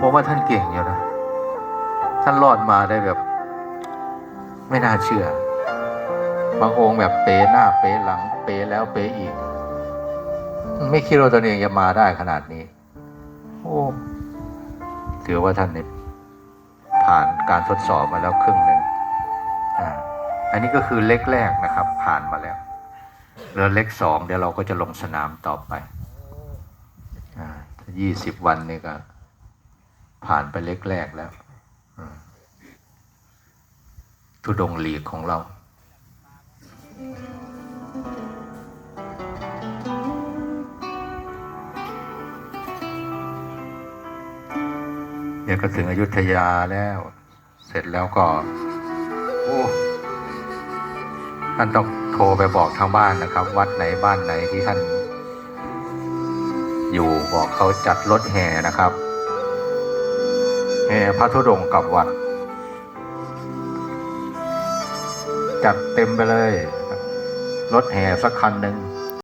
ผมว่าท่านเก่งอยู่นะ ท่านรอดมาได้แบบ ไม่น่าเชื่อบางองค์แบบเป๋หน้าเป๋หลัง เป๋แล้วเป๋อีก ไม่คิดว่าตนเองจะมาได้ขนาดนี้ โอ้ถือว่าท่านเนี่ยผ่านการทดสอบมาแล้วครึ่งหนึ่งอ่าอันนี้ก็คือเล็กแรกนะครับ ผ่านมาแล้วเหลือเล็กสองเดี๋ยวเราก็จะลงสนามต่อไป อ่ายี่สิบวันนี่ก็ ผ่านไปเล็กแรกแล้วทุดงหลีกของเราเดี๋ยวก็ถึงอยุธยาแล้ว เสร็จแล้วก็ โอ้ท่านต้องโทรไปบอกทางบ้านนะครับ วัดไหนบ้านไหนที่ท่าน อยู่บอกเขาจัดรถแห่นะครับ แห่พระธุดงค์กับวัด จัดเต็มไปเลย รถแห่สักคันหนึ่ง